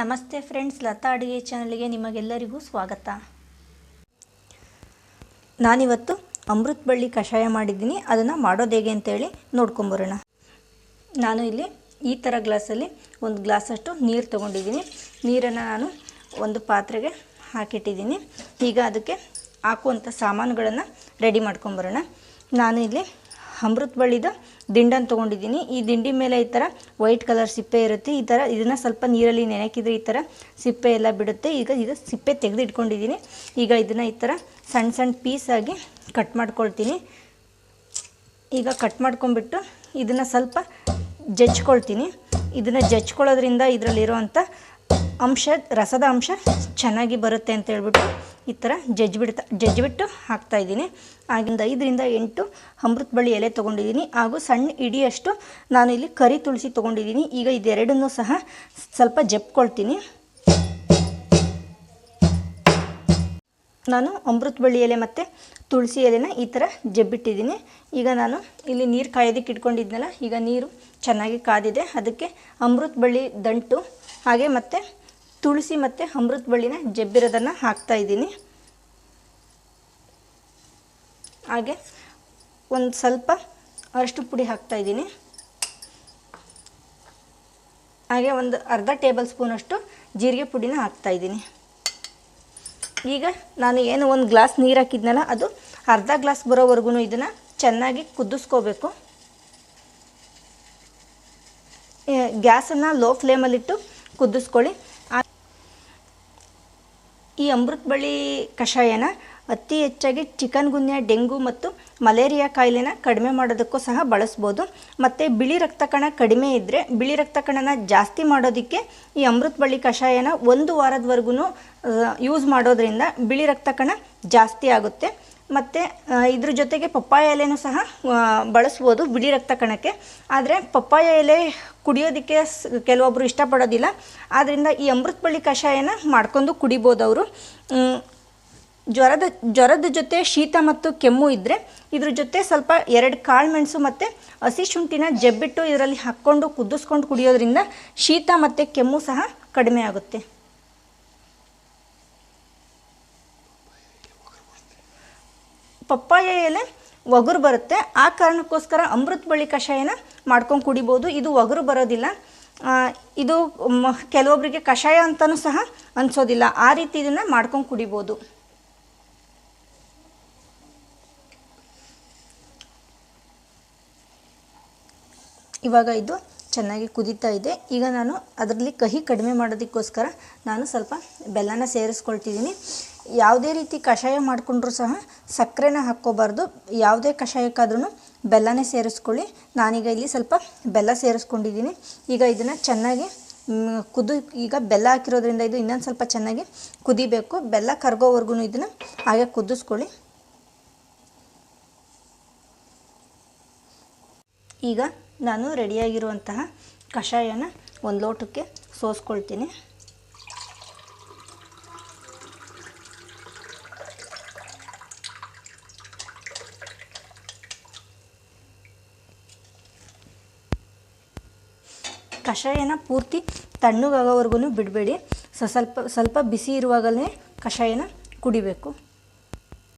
ನಮಸ್ತೆ ಫ್ರೆಂಡ್ಸ್, ಲತಾ ಅಡುಗೆ ಚಾನಲ್ಗೆ ನಿಮಗೆಲ್ಲರಿಗೂ ಸ್ವಾಗತ. ನಾನಿವತ್ತು ಅಮೃತ ಬಳ್ಳಿ ಕಷಾಯ ಮಾಡಿದ್ದೀನಿ. ಅದನ್ನು ಮಾಡೋದು ಹೇಗೆ ಅಂತೇಳಿ ನೋಡ್ಕೊಂಬರೋಣ. ನಾನು ಇಲ್ಲಿ ಈ ಥರ ಗ್ಲಾಸಲ್ಲಿ ಒಂದು ಗ್ಲಾಸಷ್ಟು ನೀರು ತೊಗೊಂಡಿದ್ದೀನಿ. ನೀರನ್ನು ನಾನು ಒಂದು ಪಾತ್ರೆಗೆ ಹಾಕಿಟ್ಟಿದ್ದೀನಿ. ಈಗ ಅದಕ್ಕೆ ಹಾಕುವಂಥ ಸಾಮಾನುಗಳನ್ನು ರೆಡಿ ಮಾಡ್ಕೊಂಬರೋಣ. ನಾನು ಇಲ್ಲಿ ಅಮೃತ ಬಳ್ಳಿದ ದಿಂಡನ್ನು ತೊಗೊಂಡಿದ್ದೀನಿ. ಈ ದಿಂಡಿ ಮೇಲೆ ಈ ಥರ ವೈಟ್ ಕಲರ್ ಸಿಪ್ಪೆ ಇರುತ್ತೆ. ಈ ಥರ ಇದನ್ನು ಸ್ವಲ್ಪ ನೀರಲ್ಲಿ ನೆನೆಕಿದ್ರೆ ಈ ಥರ ಸಿಪ್ಪೆ ಎಲ್ಲ ಬಿಡುತ್ತೆ. ಈಗ ಇದು ಸಿಪ್ಪೆ ತೆಗೆದು ಇಟ್ಕೊಂಡಿದ್ದೀನಿ ಈಗ ಇದನ್ನು ಈ ಥರ ಸಣ್ಣ ಸಣ್ಣ ಪೀಸಾಗಿ ಕಟ್ ಮಾಡ್ಕೊಳ್ತೀನಿ. ಈಗ ಕಟ್ ಮಾಡ್ಕೊಂಬಿಟ್ಟು ಇದನ್ನು ಸ್ವಲ್ಪ ಜಜ್ಕೊಳ್ತೀನಿ. ಇದನ್ನು ಜಜ್ಕೊಳ್ಳೋದ್ರಿಂದ ಇದರಲ್ಲಿರುವಂಥ ಅಂಶ, ರಸದ ಅಂಶ ಚೆನ್ನಾಗಿ ಬರುತ್ತೆ ಅಂತ ಹೇಳ್ಬಿಟ್ಟು ಈ ಥರ ಜಜ್ಜಿಬಿಟ್ಟು ಹಾಕ್ತಾ ಹಾಕ್ತಾಯಿದ್ದೀನಿ ಆಗಿಂದ ಐದರಿಂದ ಎಂಟು ಅಮೃತ ಬಳ್ಳಿ ಎಲೆ ತೊಗೊಂಡಿದ್ದೀನಿ. ಹಾಗೂ ಸಣ್ಣ ಇಡಿಯಷ್ಟು ನಾನು ಇಲ್ಲಿ ಕರಿ ತುಳಸಿ ತೊಗೊಂಡಿದ್ದೀನಿ. ಈಗ ಇದೆರಡನ್ನೂ ಸಹ ಸ್ವಲ್ಪ ಜಪ್ಕೊಳ್ತೀನಿ. ನಾನು ಅಮೃತ ಬಳ್ಳಿ ಎಲೆ ಮತ್ತು ತುಳಸಿ ಎಲೆನ ಈ ಥರ ಜಬ್ಬಿಟ್ಟಿದ್ದೀನಿ. ಈಗ ನಾನು ಇಲ್ಲಿ ನೀರು ಕಾಯೋದಕ್ಕೆ ಇಟ್ಕೊಂಡಿದ್ನಲ್ಲ, ಈಗ ನೀರು ಚೆನ್ನಾಗಿ ಕಾದಿದೆ. ಅದಕ್ಕೆ ಅಮೃತ ಬಳ್ಳಿ ದಂಟು, ಹಾಗೆ ಮತ್ತು ತುಳಸಿ ಮತ್ತು ಅಮೃತ ಬಳ್ಳಿನ ಜಬ್ಬಿರೋದನ್ನು ಹಾಕ್ತಾ ಇದ್ದೀನಿ. ಹಾಗೆ ಒಂದು ಸ್ವಲ್ಪ ಅರಷ್ಟು ಪುಡಿ ಹಾಕ್ತಾ ಇದ್ದೀನಿ. ಹಾಗೆ ಒಂದು ಅರ್ಧ ಟೇಬಲ್ ಸ್ಪೂನಷ್ಟು ಜೀರಿಗೆ ಪುಡಿನ ಹಾಕ್ತಾ ಇದ್ದೀನಿ. ಈಗ ನಾನು ಏನು ಒಂದು ಗ್ಲಾಸ್ ನೀರು ಹಾಕಿದ್ನಲ್ಲ, ಅದು ಅರ್ಧ ಗ್ಲಾಸ್ ಬರೋವರೆಗೂ ಇದನ್ನು ಚೆನ್ನಾಗಿ ಕುದಿಸ್ಕೋಬೇಕು. ಗ್ಯಾಸನ್ನು ಲೋ ಫ್ಲೇಮಲ್ಲಿಟ್ಟು ಕುದಿಸ್ಕೊಳ್ಳಿ. ಈ ಅಮೃತ ಬಳ್ಳಿ ಕಷಾಯನ ಅತಿ ಹೆಚ್ಚಾಗಿ ಚಿಕನ್ ಗುನ್ಯ, ಡೆಂಗು ಮತ್ತು ಮಲೇರಿಯಾ ಕಾಯಿಲೆನ ಕಡಿಮೆ ಮಾಡೋದಕ್ಕೂ ಸಹ ಬಳಸ್ಬೋದು. ಮತ್ತು ಬಿಳಿ ರಕ್ತ ಕಣ ಕಡಿಮೆ ಇದ್ದರೆ ಬಿಳಿ ರಕ್ತ ಕಣನ ಜಾಸ್ತಿ ಮಾಡೋದಕ್ಕೆ ಈ ಅಮೃತ ಬಳ್ಳಿ ಕಷಾಯನ ಒಂದು ವಾರದವರೆಗೂ ಯೂಸ್ ಮಾಡೋದ್ರಿಂದ ಬಿಳಿ ರಕ್ತ ಕಣ ಜಾಸ್ತಿ ಆಗುತ್ತೆ. ಮತ್ತು ಇದ್ರ ಜೊತೆಗೆ ಪಪ್ಪಾಯ ಎಲೆನೂ ಸಹ ಬಳಸ್ಬೋದು ಬಿಳಿ ರಕ್ತ ಕಣಕ್ಕೆ. ಆದರೆ ಪಪ್ಪಾಯ ಎಲೆ ಕುಡಿಯೋದಕ್ಕೆ ಕೆಲವೊಬ್ಬರು ಇಷ್ಟಪಡೋದಿಲ್ಲ. ಆದ್ದರಿಂದ ಈ ಅಮೃತ ಬಳ್ಳಿ ಕಷಾಯನ ಮಾಡ್ಕೊಂಡು ಕುಡಿಬೋದು ಅವರು. ಜ್ವರದ ಜ್ವರದ ಜೊತೆ ಶೀತ ಮತ್ತು ಕೆಮ್ಮು ಇದ್ದರೆ ಇದ್ರ ಜೊತೆ ಸ್ವಲ್ಪ ಎರಡು ಕಾಳು ಮೆಣಸು ಮತ್ತು ಹಸಿ ಶುಂಠಿನ ಜಬ್ಬಿಟ್ಟು ಇದರಲ್ಲಿ ಹಾಕ್ಕೊಂಡು ಕುದಿಸ್ಕೊಂಡು ಕುಡಿಯೋದ್ರಿಂದ ಶೀತ ಮತ್ತು ಕೆಮ್ಮು ಸಹ ಕಡಿಮೆ ಆಗುತ್ತೆ. ಪಪ್ಪಾಯ ಎಲೆ ಒಗರು ಬರುತ್ತೆ. ಆ ಕಾರಣಕ್ಕೋಸ್ಕರ ಅಮೃತ ಬಳ್ಳಿ ಕಷಾಯನ ಮಾಡ್ಕೊಂಡು ಕುಡಿಬೋದು. ಇದು ಒಗರು ಬರೋದಿಲ್ಲ. ಇದು ಕೆಲವೊಬ್ಬರಿಗೆ ಕಷಾಯ ಅಂತಲೂ ಸಹ ಅನಿಸೋದಿಲ್ಲ. ಆ ರೀತಿ ಇದನ್ನು ಮಾಡ್ಕೊಂಡು ಕುಡಿಬೋದು. ಇವಾಗ ಇದು ಚೆನ್ನಾಗಿ ಕುದೀತಾ ಇದೆ. ಈಗ ನಾನು ಅದರಲ್ಲಿ ಕಹಿ ಕಡಿಮೆ ಮಾಡೋದಕ್ಕೋಸ್ಕರ ನಾನು ಸ್ವಲ್ಪ ಬೆಲ್ಲನ ಸೇರಿಸ್ಕೊಳ್ತಿದ್ದೀನಿ. ಯಾವುದೇ ರೀತಿ ಕಷಾಯ ಮಾಡಿಕೊಂಡ್ರೂ ಸಹ ಸಕ್ಕರೆನ ಹಾಕ್ಕೋಬಾರ್ದು. ಯಾವುದೇ ಕಷಾಯಕ್ಕಾದ್ರೂ ಬೆಲ್ಲನೇ ಸೇರಿಸ್ಕೊಳ್ಳಿ. ನಾನೀಗ ಇಲ್ಲಿ ಸ್ವಲ್ಪ ಬೆಲ್ಲ ಸೇರಿಸ್ಕೊಂಡಿದ್ದೀನಿ. ಈಗ ಇದನ್ನು ಚೆನ್ನಾಗಿ ಕುದು, ಈಗ ಬೆಲ್ಲ ಹಾಕಿರೋದ್ರಿಂದ ಇದು ಇನ್ನೊಂದು ಸ್ವಲ್ಪ ಚೆನ್ನಾಗಿ ಕುದಿಬೇಕು. ಬೆಲ್ಲ ಕರ್ಗೋವರೆಗೂ ಇದನ್ನು ಹಾಗೆ ಕುದಿಸ್ಕೊಳ್ಳಿ. ಈಗ ನಾನು ರೆಡಿಯಾಗಿರುವಂತಹ ಕಷಾಯನ ಒಂದು ಲೋಟಕ್ಕೆ ಸೋಸ್ಕೊಳ್ತೀನಿ. ಕಷಾಯನ ಪೂರ್ತಿ ತಣ್ಣಗಾಗೋವರೆಗೂ ಬಿಡಬೇಡಿ. ಸ್ವಲ್ಪ ಸ್ವಲ್ಪ ಬಿಸಿ ಇರುವಾಗಲೇ ಕಷಾಯನ ಕುಡಿಬೇಕು.